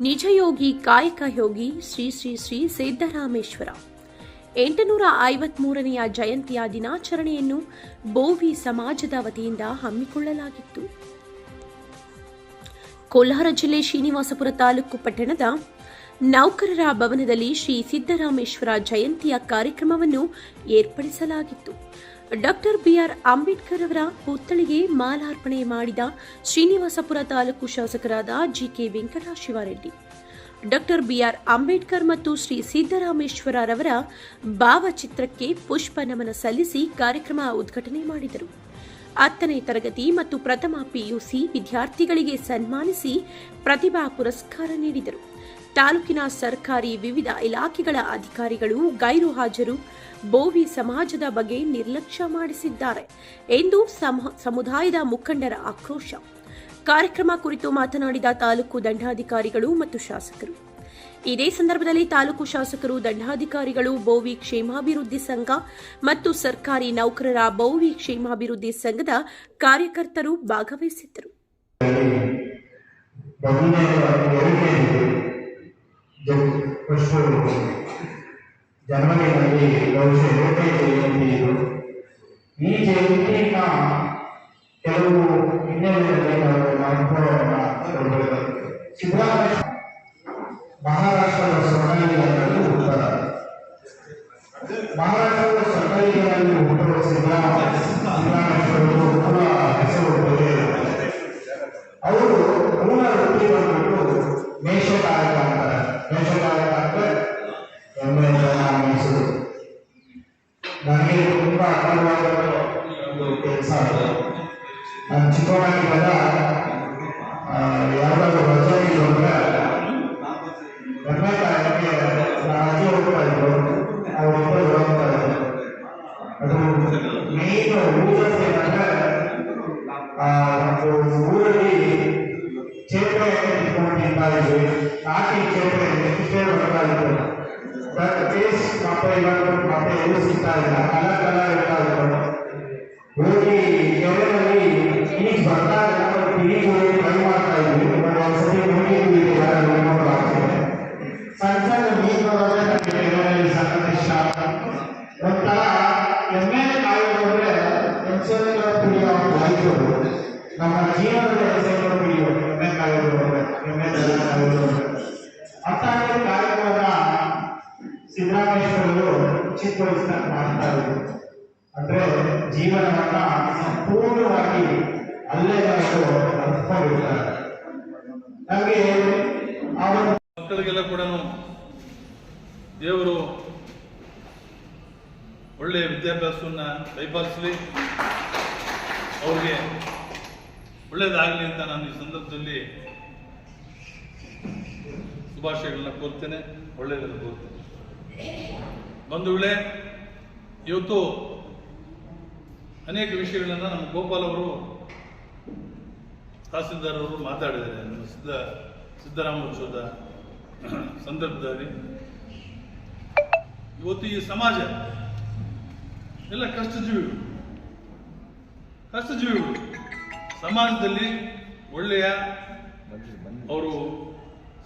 ನಿಜಯೋಗಿ ಕಾಯಕ ಯೋಗಿ ಶ್ರೀ ಶ್ರೀ ಶ್ರೀ ಸಿದ್ದರಾಮೇಶ್ವರ. ಎಂಟುನೂರ ಐವತ್ಮೂರನೆಯ ಜಯಂತಿಯ ದಿನಾಚರಣೆಯನ್ನು ಬೋವಿ ಸಮಾಜದ ವತಿಯಿಂದ ಹಮ್ಮಿಕೊಳ್ಳಲಾಗಿತ್ತು. ಕೋಲಾರ ಜಿಲ್ಲೆ ಶ್ರೀನಿವಾಸಪುರ ತಾಲೂಕು ಪಟ್ಟಣದ ನೌಕರರ ಭವನದಲ್ಲಿ ಶ್ರೀ ಸಿದ್ದರಾಮೇಶ್ವರ ಜಯಂತಿಯ ಕಾರ್ಯಕ್ರಮವನ್ನು ಏರ್ಪಡಿಸಲಾಗಿತ್ತು. ಡಾಕ್ಟರ್ ಬಿಆರ್ ಅಂಬೇಡ್ಕರ್ ಅವರ ಪುತ್ಥಳಿಗೆ ಮಾಲಾರ್ಪಣೆ ಮಾಡಿದ ಶ್ರೀನಿವಾಸಪುರ ತಾಲೂಕು ಶಾಸಕರಾದ GK Venkatashivareddy doctor BR Ambedkar ಮತ್ತು ಶ್ರೀ ಸಿದ್ದರಾಮೇಶ್ವರರವರ ಭಾವಚಿತ್ರಕ್ಕೆ ಪುಷ್ಪ ನಮನ ಸಲ್ಲಿಸಿ ಕಾರ್ಯಕ್ರಮ ಉದ್ಘಾಟನೆ ಮಾಡಿದರು. ಹತ್ತನೇ ತರಗತಿ ಮತ್ತು ಪ್ರಥಮ ಪಿಯುಸಿ ವಿದ್ಯಾರ್ಥಿಗಳಿಗೆ ಸನ್ಮಾನಿಸಿ ಪ್ರತಿಭಾ ಪುರಸ್ಕಾರ ನೀಡಿದರು. ತಾಲೂಕಿನ ಸರ್ಕಾರಿ ವಿವಿಧ ಇಲಾಖೆಗಳ ಅಧಿಕಾರಿಗಳು, ಗೈರು ಹಾಜರು, ಬೋವಿ ಸಮಾಜದ ಬಗ್ಗೆ ನಿರ್ಲಕ್ಷ್ಯ ಮಾಡಿಸಿದ್ದಾರೆ ಎಂದು ಸಮ- ಸಮುದಾಯದ ಮುಖಂಡರ ಆಕ್ರೋಶ. ಕಾರ್ಯಕ್ರಮ ಕುರಿತು ಮಾತನಾಡಿದ ತಾಲೂಕು ದಂಡಾಧಿಕಾರಿಗಳು ಮತ್ತು ಶಾಸಕರು. ಇದೇ ಸಂದರ್ಭದಲ್ಲಿ ತಾಲೂಕು ಶಾಸಕರು, ದಂಡಾಧಿಕಾರಿಗಳು, ಬೋವಿ ಕ್ಷೇಮಾಭಿವೃದ್ಧಿ ಸಂಘ ಮತ್ತು ಸರ್ಕಾರಿ ನೌಕರರ ಬೋವಿ ಕ್ಷೇಮಾಭಿವೃದ್ಧಿ ಸಂಘದ ಕಾರ್ಯಕರ್ತರು ಭಾಗವಹಿಸಿದ್ದರು. ಫಸ್ಟ್ ಜನವರಿಯಲ್ಲಿ ಬಹುಶಃ ಏಕೈಕ ಜಯಂತಿ ಇದು ಈ ಜಯಂತಿನ ಕೆಲವು ಹಿನ್ನೆಲೆಯಲ್ಲಿ ನಾವು ಮಹತ್ವವನ್ನು ಕೊಡಬೇಕು ಸಿದ್ದರಾಮಯ್ಯ ಮಹಾರಾಷ್ಟ್ರದ ಸ್ವರ್ಣಗಿರಿಯಲ್ಲಿ ಹುಟ್ಟುತ್ತಾರೆ ಮಹಾರಾಷ್ಟ್ರದ ಸ್ವರ್ಣಗಿರಿಯಲ್ಲಿ ಹುಟ್ಟುವ ಸಿದ್ದರಾಮಯ್ಯ ಒಂದು ಕೆಲಸ ಅದು ನಾನು ಚಿಕ್ಕವನಾಗಿದ್ದಾಗ ಆ, ಯಾವ್ದಾದ್ರು ರಜೆ ಇದ್ರೆ ಎಮ್ಮೆ ಕಾಯಕ್ಕೆ ನಾನು ಅಜ್ಜಿ ಹೋಗ್ತಾ ಇದ್ರು ಅವರಿಬ್ಬರು ಹೋಗ್ತಾ ಇದ್ರು ಅದು ಮೇನ್ ಊರಲ್ಲಿ ಏನಂದ್ರೆ ಆ ಒಂದು ಊರಲ್ಲಿ ಚೇಪೆ ಇಟ್ಕೊಂಡು ತಿಂತಾ ಇದ್ವಿ ನಾಟಿ ಚೇಪೆ ಎಷ್ಟೇ ಬರ್ತಾ ಇತ್ತು ಟೇಸ್ಟ್ ಮತ್ತೆ ಇವತ್ತು ಮತ್ತೆ ಎಲ್ಲೂ ಸಿಗ್ತಾ ಇಲ್ಲ ಕಲರ್ ಕಲರ್ ಇರ್ತಾ ಇತ್ತು ಇಲ್ಲ ಈಜ್ ಹೋಗಿ ಟ್ರೈ ಮಾಡ್ತಾ ಇದ್ವಿ, ಬಟ್ ನೋಡೋ ನೋಡೋದ್ರೆ ಒಂಥರ ಎಮ್ಮೆ ನಮ್ಮ ಜೀವನದ ಎನ್ಸೆಂಟ್ಗಳು ಕುಡಿಯೋ ಎಮ್ಮೆ ಎಮ್ಮೆ ಅಂತಹ ಕಾರ್ಯಕ್ರಮನ ಸಿದ್ದರಾಮೇಶ್ವರರು ಚಿಕ್ಕ ವಯಸ್ಸಿನಲ್ಲಿ ಮಾಡ್ತಾ ಇದ್ರು. ಅಂದ್ರೆ ಜೀವನವನ್ನ ಸಂಪೂರ್ಣವಾಗಿ ಮಕ್ಕಳಿಗೆಲ್ಲ ಕೂಡ ದೇವರು ಒಳ್ಳೆಯ ವಿದ್ಯಾಭ್ಯಾಸವನ್ನು ಕೈಪಾಲಿಸಲಿ. ಅವ್ರಿಗೆ ಒಳ್ಳೇದಾಗಲಿ ಅಂತ ನಾನು ಈ ಸಂದರ್ಭದಲ್ಲಿ ಶುಭಾಶಯಗಳನ್ನ ಕೋರ್ತೇನೆ, ಒಳ್ಳೆಯದನ್ನು ಕೋರ್ತೇನೆ. ಬಂಧುಗಳೇ ಇವತ್ತು ಅನೇಕ ವಿಷಯಗಳನ್ನು ನಮ್ಮ ಗೋಪಾಲ್ ಅವರು ತಹಸೀಲ್ದಾರ್ ಅವರು ಮಾತಾಡಿದ್ದಾರೆ. ಸಿದ್ಧ ಸಿದ್ದರಾಮ ಉತ್ಸವದ ಸಂದರ್ಭದಲ್ಲಿ. ಇವತ್ತು ಈ ಸಮಾಜ ಎಲ್ಲ ಕಷ್ಟಜೀವಿಗಳು ಕಷ್ಟಜೀವಿಗಳು ಸಮಾಜದಲ್ಲಿ ಒಳ್ಳೆಯ ಅವರು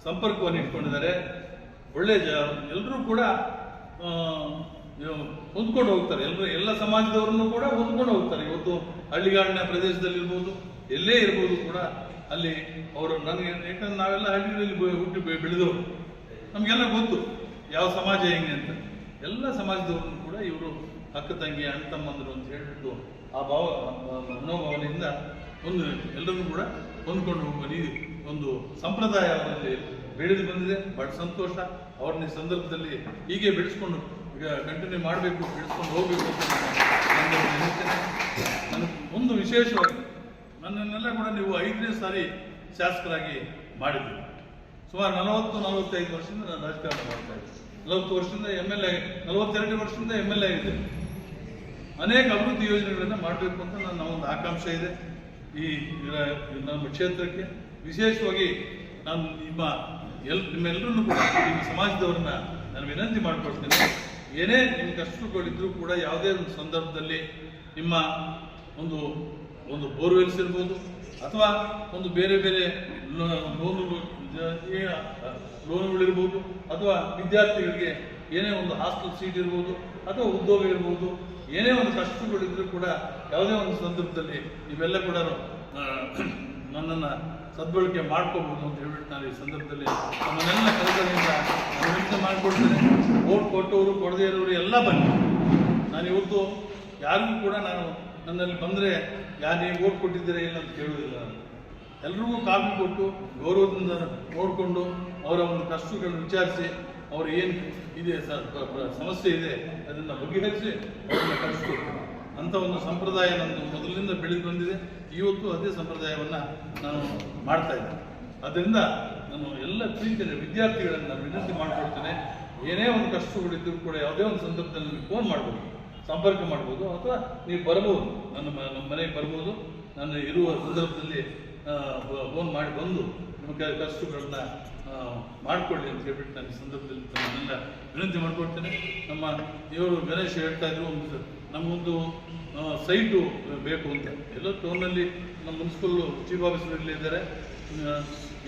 ಸಂಪರ್ಕವನ್ನು ಇಟ್ಕೊಂಡಿದ್ದಾರೆ. ಒಳ್ಳೆಯ ಜ, ಎಲ್ಲರೂ ಕೂಡ ಹೊಂದ್ಕೊಂಡು ಹೋಗ್ತಾರೆ. ಎಲ್ಲರೂ ಎಲ್ಲ ಸಮಾಜದವರನ್ನು ಕೂಡ ಹೊಂದ್ಕೊಂಡು ಹೋಗ್ತಾರೆ. ಇವತ್ತು ಹಳ್ಳಿಗಾಡಿನ ಪ್ರದೇಶದಲ್ಲಿರ್ಬೋದು, ಎಲ್ಲೇ ಇರ್ಬೋದು ಕೂಡ ಅಲ್ಲಿ ಅವರು ನನಗೆ ಯಾಕಂದ್ರೆ ನಾವೆಲ್ಲ ಹಳ್ಳಿಗಳಲ್ಲಿ ಹುಟ್ಟಿ ಬೆಳೆದವರು. ನಮಗೆಲ್ಲ ಗೊತ್ತು ಯಾವ ಸಮಾಜ ಹೆಂಗೆ ಅಂತ. ಎಲ್ಲ ಸಮಾಜದವ್ರನ್ನು ಕೂಡ ಇವರು ಅಕ್ಕ ತಂಗಿ, ಅಣ್ಣ ತಮ್ಮಂದರು ಅಂತ ಹೇಳ್ಬಿಟ್ಟು ಆ ಭಾವ ಮನೋಭಾವನೆಯಿಂದ ಒಂದು ಎಲ್ಲರನ್ನೂ ಕೂಡ ಹೊಂದ್ಕೊಂಡು ಹೋಗುವ ರೀತಿ ಒಂದು ಸಂಪ್ರದಾಯ ಬೆಳೆದು ಬಂದಿದೆ. ಬಹಳ ಸಂತೋಷ, ಅವ್ರನ್ನ ಸಂದರ್ಭದಲ್ಲಿ ಹೀಗೆ ಬೆಳೆಸ್ಕೊಂಡು ಈಗ ಕಂಟಿನ್ಯೂ ಮಾಡಬೇಕು ಬಿಡಿಸ್ಕೊಂಡು ಹೋಗಬೇಕು ಅಂತ ನಾನು ನನ್ನ ಒಂದು ವಿಶೇಷವಾಗಿ ನನ್ನನ್ನೆಲ್ಲ ಕೂಡ ನೀವು ಐದನೇ ಸಾರಿ ಶಾಸಕರಾಗಿ ಮಾಡಿದ್ದೀರಿ ಸುಮಾರು ನಲವತ್ತು, ನಲವತ್ತೈದು ವರ್ಷದಿಂದ ನಾನು ರಾಜಕಾರಣ ಮಾಡ್ತಾ ಇದ್ದೆ. ನಲವತ್ತು ವರ್ಷದಿಂದ ಎಂ ಎಲ್ ಎ ನಲವತ್ತೆರಡು ವರ್ಷದಿಂದ ಎಂ ಎಲ್ ಎ ಇದೆ ಅನೇಕ ಅಭಿವೃದ್ಧಿ ಯೋಜನೆಗಳನ್ನು ಮಾಡಬೇಕು ಅಂತ ನನ್ನ ಒಂದು ಆಕಾಂಕ್ಷೆ ಇದೆ. ಈ ನಮ್ಮ ಕ್ಷೇತ್ರಕ್ಕೆ ವಿಶೇಷವಾಗಿ ನಾನು ನಿಮ್ಮ ಎಲ್ ನಿಮ್ಮೆಲ್ಲರನ್ನು ಕೂಡ, ನಿಮ್ಮ ಸಮಾಜದವ್ರನ್ನ ನಾನು ವಿನಂತಿ ಮಾಡಿಕೊಡ್ತೇನೆ ಏನೇ ನಿಮ್ಮ ಕಷ್ಟಗಳಿದ್ರೂ ಕೂಡ ಯಾವುದೇ ಒಂದು ಸಂದರ್ಭದಲ್ಲಿ ನಿಮ್ಮ ಒಂದು ಒಂದು ಬೋರ್ವೆಲ್ಸ್ ಇರ್ಬೋದು ಅಥವಾ ಒಂದು ಬೇರೆ ಬೇರೆ ಲೋ- ಲೋನು ಲೋನ್ಗಳಿರ್ಬೋದು ಅಥವಾ ವಿದ್ಯಾರ್ಥಿಗಳಿಗೆ ಏನೇ ಒಂದು ಹಾಸ್ಟೆಲ್ ಸೀಟ್ ಇರ್ಬೋದು ಅಥವಾ ಉದ್ಯೋಗ ಇರ್ಬೋದು, ಏನೇ ಒಂದು ಕಷ್ಟಗಳಿದ್ರೂ ಕೂಡ ಯಾವುದೇ ಒಂದು ಸಂದರ್ಭದಲ್ಲಿ ಇವೆಲ್ಲ ಕೂಡ ನನ್ನನ್ನು ಸದ್ಬಳಕೆ ಮಾಡ್ಕೋಬಹುದು ಅಂತ ಹೇಳ್ಬಿಟ್ಟು ನಾನು ಈ ಸಂದರ್ಭದಲ್ಲಿ. ನಮ್ಮನ್ನೆಲ್ಲ ಕೆಲಸದಿಂದ ಅಭಿವೃದ್ಧಿ ಮಾಡಿಕೊಡ್ತೇನೆ ಓಟ್ ಕೊಟ್ಟವರು, ಕೊಡದೇ ಇರೋರು ಎಲ್ಲ ಬನ್ನಿ. ನಾನು ಇವತ್ತು ಯಾರಿಗೂ ಕೂಡ ನಾನು ನನ್ನಲ್ಲಿ ಬಂದರೆ ಯಾರು ನೀವು ಓಟ್ ಕೊಟ್ಟಿದ್ದೀರಾ ಇಲ್ಲ ಅಂತ ಕೇಳುವುದಿಲ್ಲ ನಾನು ಎಲ್ರಿಗೂ ಕಾಫಿ ಕೊಟ್ಟು ಗೌರವದಿಂದ ನೋಡಿಕೊಂಡು ಅವರ ಒಂದು ಕಷ್ಟಗಳನ್ನು ವಿಚಾರಿಸಿ ಅವ್ರು ಏನು ಇದೆ ಸಮಸ್ಯೆ ಇದೆ, ಅದನ್ನು ಬಗೆಹರಿಸಿ ಅವ್ರನ್ನ ಕಳಿಸ್ಕೊಡ್ತೀನಿ. ಅಂಥ ಒಂದು ಸಂಪ್ರದಾಯ ನಂದು ಮೊದಲಿನಿಂದ ಬೆಳೆದು ಬಂದಿದೆ. ಇವತ್ತು ಅದೇ ಸಂಪ್ರದಾಯವನ್ನು ನಾನು ಮಾಡ್ತಾ ಇದ್ದೇನೆ. ಅದರಿಂದ ನಾನು ಎಲ್ಲ ಪ್ರೀತಿಯ ವಿದ್ಯಾರ್ಥಿಗಳನ್ನು ವಿನಂತಿ ಮಾಡಿಕೊಡ್ತೇನೆ ಏನೇ ಒಂದು ಕಷ್ಟಗಳಿದ್ದರೂ ಕೂಡ ಯಾವುದೇ ಒಂದು ಸಂದರ್ಭದಲ್ಲಿ ನನಗೆ ಫೋನ್ ಮಾಡ್ಬೋದು. ಸಂಪರ್ಕ ಮಾಡ್ಬೋದು ಅಥವಾ ನೀವು ಬರ್ಬೋದು. ನನ್ನ ನಮ್ಮ ಮನೆಗೆ ಬರ್ಬೋದು. ನಾನು ಇರುವ ಸಂದರ್ಭದಲ್ಲಿ ಫೋನ್ ಮಾಡಿ ಬಂದು ನಿಮಗೆ ಕಷ್ಟಗಳನ್ನ ಮಾಡ್ಕೊಳ್ಳಿ ಅಂತ ಹೇಳ್ಬಿಟ್ಟು ನಾನು ಸಂದರ್ಭದಲ್ಲಿ ತಮ್ಮನ್ನೆಲ್ಲ ವಿನಂತಿ ಮಾಡ್ಕೊಳ್ತೇನೆ. ನಮ್ಮ ಇವರು ಗಣೇಶ್ ಹೇಳ್ತಾ ಇದ್ರು ಒಂದು ನಮಗೊಂದು ಆ, ಸೈಟು ಬೇಕು ಅಂತ. ಎಲ್ಲ ಟೌನಲ್ಲಿ ನಮ್ಮ ಮುನ್ಸಿಪಲ್ ಚೀಫ್ ಆಫೀಸರ್ ಇದ್ದಾರೆ.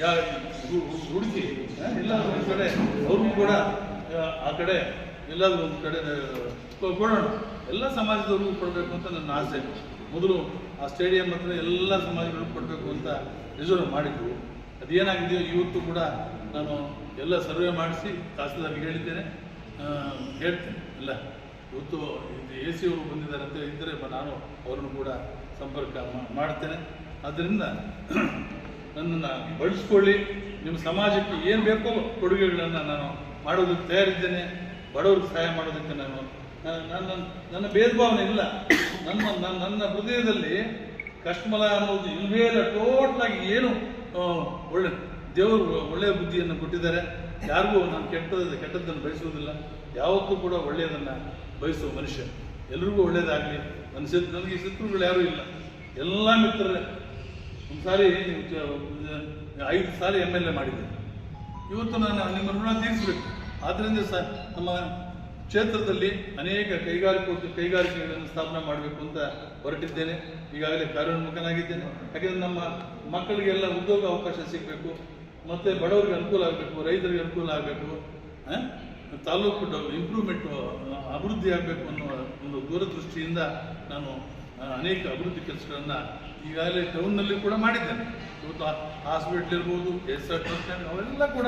ಯಾ ಹುಡುಕಿ ಎಲ್ಲ ಒಂದು ಕಡೆ ಅವ್ರಿಗೂ ಕೂಡ ಆ, ಕಡೆ ಎಲ್ಲಾದರೂ ಒಂದು ಕಡೆ ಕೊಡೋಣ. ಎಲ್ಲ ಸಮಾಜದವ್ರಿಗೂ ಕೊಡಬೇಕು ಅಂತ ನನ್ನ ಆಸೆ. ಮೊದಲು ಆ ಸ್ಟೇಡಿಯಂ ಹತ್ರ ಎಲ್ಲ ಸಮಾಜಗಳು ಕೊಡಬೇಕು ಅಂತ ರಿಸರ್ವ್ ಮಾಡಿದ್ರು ಅದೇನಾಗಿದೆಯೋ ಇವತ್ತು ಕೂಡ ನಾನು ಎಲ್ಲ ಸರ್ವೆ ಮಾಡಿಸಿ ತಹಸೀಲ್ದಾರ್ಗೆ ಹೇಳಿದ್ದೇನೆ. ಹೇಳ್ತೇನೆ. ಎಲ್ಲ ಇವತ್ತು ಎ ಸಿ ಅವರು ಬಂದಿದ್ದಾರೆ ಅಂತ ಇದ್ದರೆ ನಾನು ಅವರನ್ನು ಕೂಡ ಸಂಪರ್ಕ ಮಾಡ್ತೇನೆ. ಆದ್ದರಿಂದ ನನ್ನನ್ನು ಬಳಸ್ಕೊಳ್ಳಿ. ನಿಮ್ಮ ಸಮಾಜಕ್ಕೆ ಏನು ಬೇಕೋ ಕೊಡುಗೆಗಳನ್ನು ನಾನು ಮಾಡೋದಕ್ಕೆ ತಯಾರಿದ್ದೇನೆ. ಬಡವ್ರಿಗೆ ಸಹಾಯ ಮಾಡೋದಕ್ಕೆ ನಾನು ನಾನು- ನನ್ನ ನನ್ನ ಭೇದ ಭಾವನೆ ಇಲ್ಲ. ನನ್ನ ನನ್ನ ನನ್ನ ಹೃದಯದಲ್ಲಿ ಕಷ್ಟಮಲ ಅನ್ನೋದು ಇಲ್ವೇ ಇಲ್ಲ ಟೋಟ್ಲಾಗಿ ಏನು ಒಳ್ಳೆ ದೇವರು ಒಳ್ಳೆಯ ಬುದ್ಧಿಯನ್ನು ಕೊಟ್ಟಿದ್ದಾರೆ. ಯಾರಿಗೂ ನಾನು ಕೆಟ್ಟದ ಕೆಟ್ಟದ್ದನ್ನು ಬಯಸುವುದಿಲ್ಲ. ಯಾವತ್ತೂ ಕೂಡ ಒಳ್ಳೆಯದನ್ನು ಬಯಸುವ ಮನುಷ್ಯ. ಎಲ್ರಿಗೂ ಒಳ್ಳೆಯದಾಗಲಿ. ನನ್ನ ನನಗೆ ಶತ್ರುಗಳು ಯಾರೂ ಇಲ್ಲ. ಎಲ್ಲ ಮಿತ್ರರೇ. ಒಂದು ಸಾರಿ ಐದು ಸಾರಿ ಎಂ ಎಲ್ ಎ ಮಾಡಿದ್ದೆ. ಇವತ್ತು ನಾನು ನಿಮ್ಮ ಋಣ ತೀರಿಸಬೇಕು. ಆದ್ದರಿಂದ ಸಹ ನಮ್ಮ ಕ್ಷೇತ್ರದಲ್ಲಿ ಅನೇಕ ಕೈಗಾರಿಕೆ ಕೈಗಾರಿಕೆಗಳನ್ನು ಸ್ಥಾಪನೆ ಮಾಡಬೇಕು ಅಂತ ಹೊರಟಿದ್ದೇನೆ. ಈಗಾಗಲೇ ಕಾರ್ಯೋನ್ಮುಖನಾಗಿದ್ದೇನೆ. ಯಾಕೆಂದರೆ ನಮ್ಮ ಮಕ್ಕಳಿಗೆಲ್ಲ ಉದ್ಯೋಗ ಅವಕಾಶ ಸಿಗಬೇಕು. ಮತ್ತು ಬಡವರಿಗೆ ಅನುಕೂಲ ಆಗಬೇಕು, ರೈತರಿಗೆ ಅನುಕೂಲ ಆಗಬೇಕು ತಾಲೂಕು ಇಂಪ್ರೂವ್ಮೆಂಟು ಅಭಿವೃದ್ಧಿ ಆಗಬೇಕು ಅನ್ನೋ ಒಂದು ದೂರದೃಷ್ಟಿಯಿಂದ ನಾನು ಅನೇಕ ಅಭಿವೃದ್ಧಿ ಕೆಲಸಗಳನ್ನು ಈಗಾಗಲೇ ಟೌನ್ನಲ್ಲಿ ಕೂಡ ಮಾಡಿದ್ದೇನೆ. ಇವತ್ತು ಹಾಸ್ಪಿಟ್ಲ್ ಇರ್ಬೋದು ಎಸ್ ಆರ್ ಅವೆಲ್ಲ ಕೂಡ